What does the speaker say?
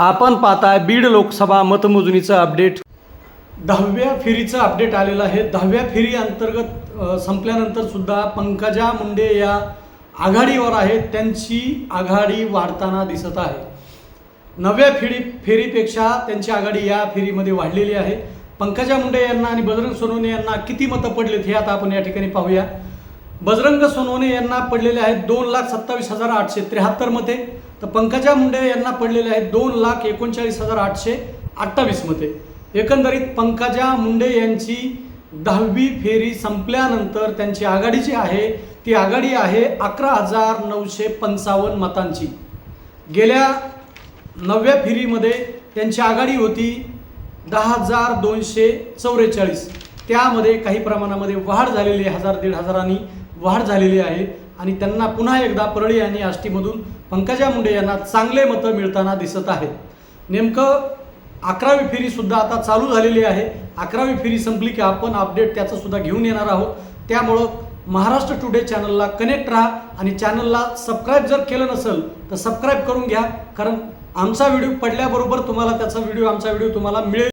आपण पाहताय बीड लोकसभा मतमोजणीचं अपडेट. दहाव्या फेरीचं अपडेट आलेलं आहे. दहाव्या फेरी अंतर्गत संपल्यानंतर सुद्धा पंकजा मुंडे या आघाडीवर आहेत. त्यांची आघाडी वाढताना दिसत आहे. नव्या फेरी फेरीपेक्षा त्यांची आघाडी या फेरीमध्ये वाढलेली आहे. पंकजा मुंडे यांना आणि बजरंग सोनवणे यांना किती मतं पडलेत हे आता आपण या ठिकाणी पाहूया. बजरंग सोनवणे यांना पडलेले आहेत दोन लाख सत्तावीस हजार आठशे त्र्याहत्तर मते. तर पंकजा मुंडे यांना पडलेले आहेत दोन लाख एकोणचाळीस हजार आठशे अठ्ठावीस मते. एकंदरीत पंकजा मुंडे यांची दहावी फेरी संपल्यानंतर त्यांची आघाडी जी आहे ती आघाडी आहे अकरा हजार नऊशे पंचावन्न मतांची. गेल्या नवव्या फेरीमध्ये त्यांची आघाडी होती दहा हजार दोनशे चौवेचाळीस त्यामध्ये काही प्रमाणामध्ये वाढ झालेली आहे हजार दीड हजारांनी. वाढ झालेली आहे. आणि त्यांना पुन्हा एकदा परळी आणि आष्टीमधून पंकजा मुंडे यांना चांगले मतं मिळताना दिसत आहेत नेमकं अकरावी फेरीसुद्धा आता चालू झालेली आहे. अकरावी फेरी संपली की आपण अपडेट त्याचंसुद्धा घेऊन येणार आहोत. त्यामुळं महाराष्ट्र टुडे चॅनलला कनेक्ट राहा आणि चॅनलला सबस्क्राईब जर केलं नसेल तर सबस्क्राईब करून घ्या. कारण आमचा व्हिडिओ पडल्याबरोबर तुम्हाला त्याचा व्हिडिओ आमचा व्हिडिओ तुम्हाला मिळेल.